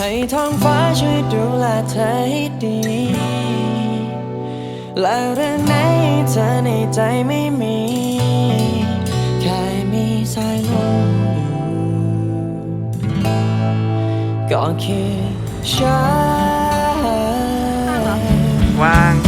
ให้ท้องฟ้าช่วยดูแลเธอให้ดี และเรื่องไหนเธอในใจไม่มี แค่มีสายลมอยู่ก็คือฉันวาง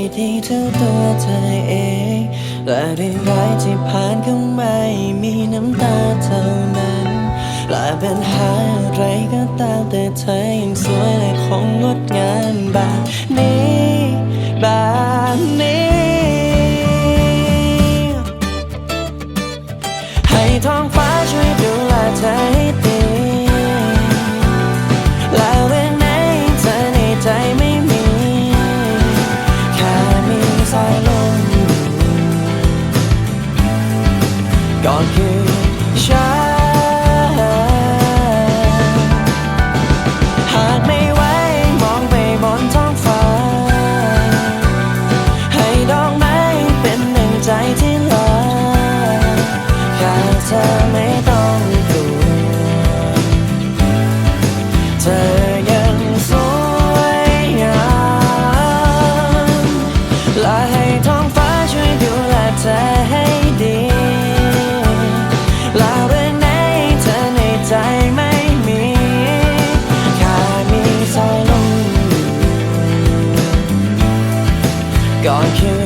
างเธอได้ดีเท่าตัวเธอเอง และเรื่องร้ายที่ผ่านเข้ามามีน้ำตาเท่านั้น และปัญหาอะไรก็ตามแต่เธอยังสวยและคงงดงามแบบนี้แบบนี้ให้ท้องฟ้าช่วยดูแลเธอให้ดี ก็คื ใจไม่มีแค่มีสายลมก่อนคือ